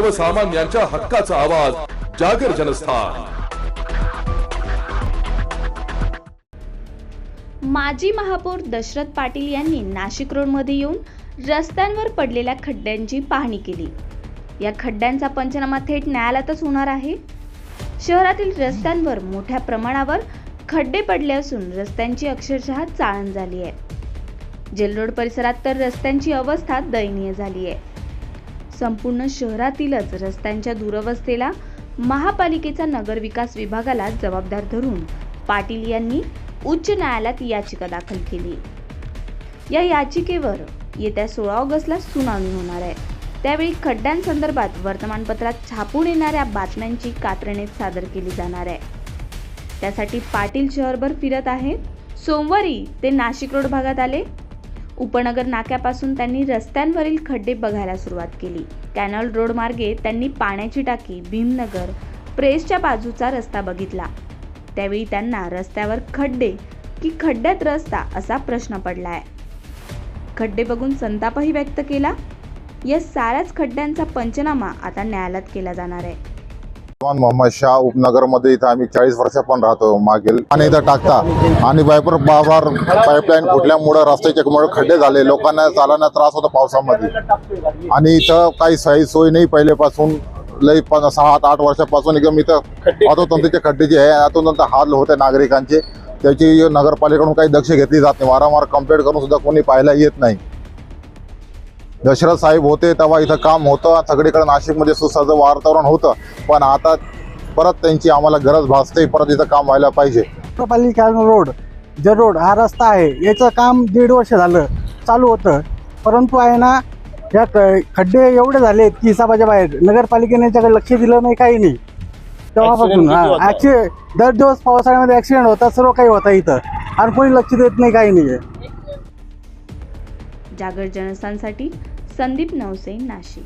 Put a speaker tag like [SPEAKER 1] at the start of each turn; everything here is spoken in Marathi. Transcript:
[SPEAKER 1] सर्वसामान्यांच्या हक्काचा आवाज जागर जनस्थान.
[SPEAKER 2] माजी महापौर दशरथ पाटील यांनी नाशिक रोडमध्ये येऊन रस्त्यांवर पडलेल्या खड्ड्यांची पाहणी केली. या खड्ड्यांचा पंचनामा थेट न्यायालयातच होणार आहे. शहरातील रस्त्यांवर मोठ्या प्रमाणावर खड्डे पडले असून रस्त्यांची अक्षरशः चाळण झाली आहे. जेलरोड परिसरात तर रस्त्यांची अवस्था दयनीय झाली आहे. संपूर्ण शहरातीलच रस्त्यांच्या दुरवस्थेला महापालिकेचा नगरविकास विभागाला जबाबदार धरून पाटील यांनी उच्च न्यायालयात याचिका दाखल केली. या याचिकेवर येत्या सोळा ऑगस्टला सुनावणी होणार आहे. त्यावेळी खड्ड्यांसंदर्भात वर्तमानपत्रात छापून येणाऱ्या बातम्यांची कात्रणेत सादर केली जाणार आहे. त्यासाठी पाटील शहरभर फिरत आहेत. सोमवारी ते नाशिक रोड भागात आले. उपनगर नाक्यापासून त्यांनी रस्त्यांवरील खड्डे बघायला सुरुवात केली. कॅनल रोड मार्गे त्यांनी पाण्याची टाकी भीमनगर प्रेसच्या बाजूचा रस्ता बघितला. त्यावेळी त्यांना रस्त्यावर खड्डे की खड्ड्यात रस्ता असा प्रश्न पडलाय. खड्डे बघून संतापही व्यक्त केला. या साऱ्याच खड्ड्यांचा पंचनामा आता न्यायालयात केला जाणार आहे.
[SPEAKER 3] मोहम्मद शाह उपनगरमध्ये इथं आम्ही चाळीस वर्षापासून राहतो मागील आणि इथं टाकता. आणि बायपर बाजार पाईपलाईन फुटल्यामुळं रस्त्याच्यामुळे खड्डे झाले. लोकांना चालण्यास त्रास होतो पावसामध्ये. आणि इथं काही सोयी सोय नाही पहिलेपासून. लई पण सहा आठ आठ वर्षापासून एकदम इथं अधोतंतीचे खड्डे जे आहे अतोतंत हाल होते नागरिकांचे. त्याची नगरपालिकेकडून काही दक्ष घेतली जात नाही. वारंवार कंप्लेंट करून सुद्धा कोणी पाहायला येत नाही. दशरथ साहेब होते तेव्हा इथं काम होतं. सगळीकडे नाशिकमध्ये सुसज्ज वातावरण होतं. पण आता परत त्यांची आम्हाला गरज भासते परत इथं काम व्हायला पाहिजे.
[SPEAKER 4] नगरपालिका रोड जे रोड हा रस्ता आहे. याचं काम दीड वर्ष झालं चालू होतं. परंतु आहे ना या खड्डे एवढे झालेत की हिसाबाच्या बाहेर नगरपालिकेने याच्याकडे लक्ष दिलं नाही काही नाही. तेव्हापासून हा दर दिवस पावसाळ्यामध्ये ऍक्सिडेंट होता सर्व काही होता इथं. आणि कोणी लक्ष देत नाही काही नाही
[SPEAKER 2] जागर जनसांसाठी संदीप नवसे नाशिक.